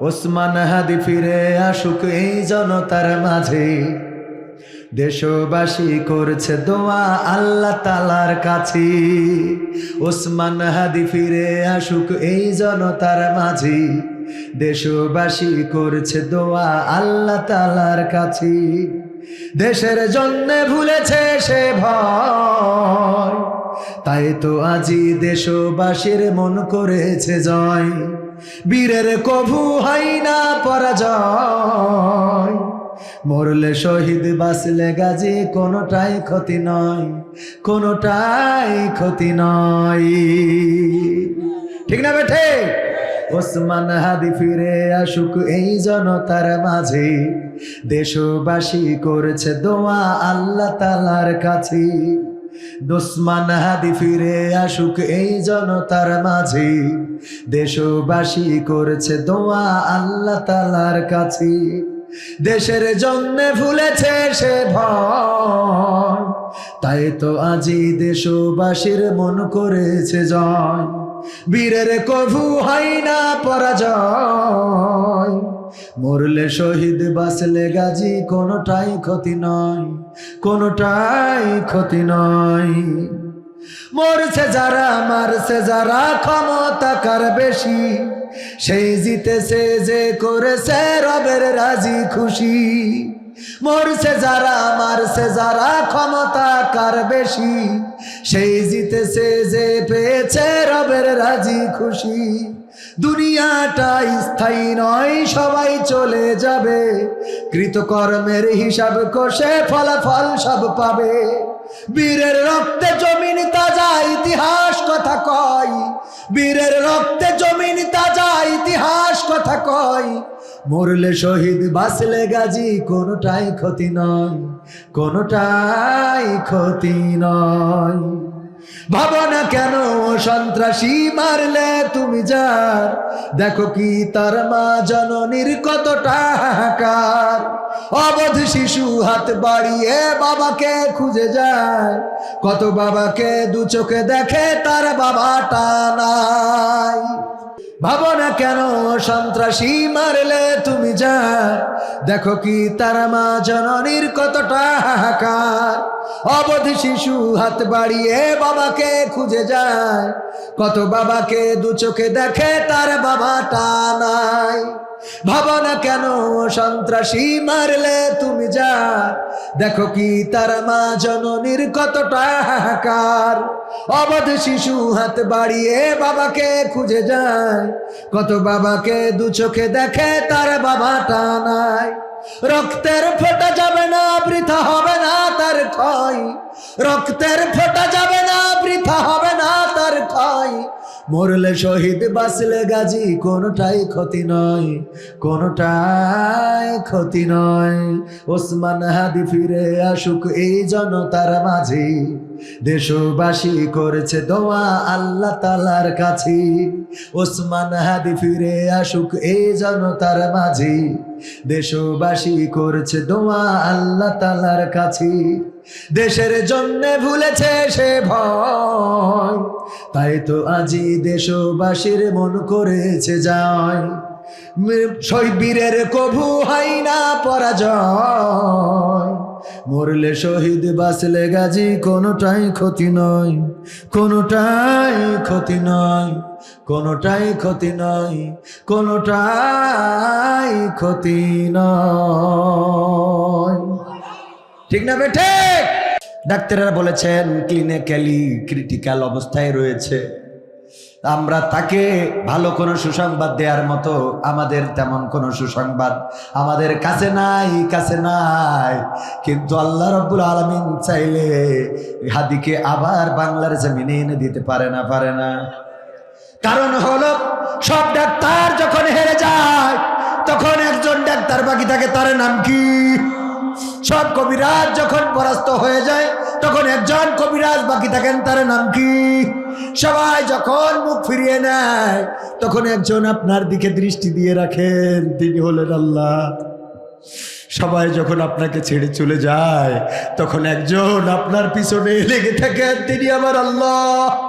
ওসমান হাদি ফিরে আসুক এই জনতার মাঝে। দেশবাসী করছে দোয়া আল্লাহ তালার কাছে। ওসমান হাদি ফিরে আসুক এই জনতার মাঝে। দেশবাসী করছে দোয়া আল্লাহ তালার কাছে। দেশের জন্য ভুলেছে সে ভয়। তাই তো আজি দেশবাসীর মন করেছে জয়। বীরের কভু হয় না পরাজয়। মরলে শহীদ বাসলে গাজী, কোনোটাই ক্ষতি নয়, কোনোটাই ক্ষতি নয়। ঠিক না বেঠে? ওসমান হাদি ফিরে আসুক এই জনতার মাঝে। দেশবাসী করেছে দোয়া আল্লাহ তালার কাছে। দোসমান হাদি ফিরে আসুক এই জনতার মাঝে। দেশবাসী করেছে দোয়া আল্লাহ তালার কাছে। দেশের জন্য ভুলেছে সে ভয়। তাই তো আজি দেশবাসীর মন করেছে জয়। বীরের কভু হয় না পরাজয়। মরলে শহীদ বাসলে গাজী, কোনোটাই ক্ষতি নয়, কোনোটাই ক্ষতি নয়। মরছে যারা, মারছে যারা, ক্ষমতা কার বেশি? সেই জিতেছে যে করেছে রবের রাজি খুশি। মরছে যারা, মারছে যারা, ক্ষমতা কার বেশি? সেই জিতেছে যে পেয়েছে রবের রাজি খুশি। দুনিয়াটা স্থায়ী নয়, সবাই চলে যাবে। কৃতকর্মের হিসাব কষে ফলাফল সব পাবে। বীরের রক্তে জমিন তাজা, ইতিহাস কথা কয়। বীরের রক্তে জমিন তাজা, ইতিহাস কথা কয়। মরলে শহীদ বাসলে গাজী, কোনোটাই ক্ষতি নয়, কোনোটাই ক্ষতি নয়। ভাবো না কেন সন্ত্রাসী, মারলে তুমি যার। দেখো কি তার মা জননীর কতটা হাহাকার। অবধ শিশু হাত বাড়িয়ে বাবাকে খুঁজে যায়। কত বাবাকে দু চোখে দেখে তার বাবাটা নাই। ভাবো না কেন, সন্ত্রাসী মারলে তুমি যা দেখো কি তার মা জননীর কতটা হাহাকার। অবধি শিশু হাত বাড়িয়ে বাবাকে খুঁজে যায়। কত বাবাকে দু চোখে দেখে তার বাবাটা নাই। ভাবো না কেন, সন্ত্রাসী মারলে তুমি যা। দেখো কি তার মা জননীর কতটা হাহাকার। অবধ শিশু হাত বাড়িয়ে বাবাকে খুঁজে যায়। কত বাবাকে দু চোখে দেখে তার বাবাটা নাই রক্তের ফোটা যাবে না, বৃথা হবে না তার ক্ষয়। রক্তের ফোটা যাবে না, বৃথা হবে না ক্ষয় মরলে শহীদ বাসলে গাজী, কোনোটাই ক্ষতি নয়, কোনোটাই ক্ষতি নয়। ওসমান হাদি ফিরে আসুক এই জনতার মাঝে। দেশবাসী করেছে দোয়া আল্লাহ তালার কাছে। ওসমান হাদি ফিরে আসুক এই জনতার মাঝে। দেশবাসী করেছে দোয়া আল্লাহ তালার কাছে। দেশের জন্য ভুলেছে সে ভয়। তাই তো আজি দেশবাসীর মন করেছে যায়। শহীদের কভু হয় না পরাজয়। মরলে শহীদ বাসলে গাজী, কোনোটাই ক্ষতি নয়। কোনোটাই ক্ষতি নয়। কোনোটাই ক্ষতি নয়। কোনোটাই ক্ষতি নয়। ঠিক না বেঠে ডাক্তাররা বলেছেন ক্লিনিক্যালি ক্রিটিক্যাল অবস্থায় রয়েছে। আমরা তাকে ভালো কোনো সুসংবাদ দেওয়ার মতো, আমাদের তেমন কোনো সুসংবাদ আমাদের কাছে নাই কাছে নাই। কিন্তু আল্লাহ রব্বুল আলমিন চাইলে হাদিকে আবার বাংলার জমিনে এনে দিতে পারে না পারে না। কারণ হলো, সব ডাক্তার যখন হেরে যায়, তখন একজন ডাক্তার বাকি থাকে, তার নাম কি? সব কবিরাজ যখন পরাস্ত হয়ে যায়, তখন একজন কবিরাজ বাকি থাকেন, তার নাম কি? সবাই যখন মুখ ফিরিয়ে নেয়, তখন একজন আপনার দিকে দৃষ্টি দিয়ে রাখেন, তিনি হলেন আল্লাহ। সবাই যখন আপনাকে ছেড়ে চলে যায়, তখন একজন আপনার পিছনে লেগে থাকেন, তিনি আমার আল্লাহ।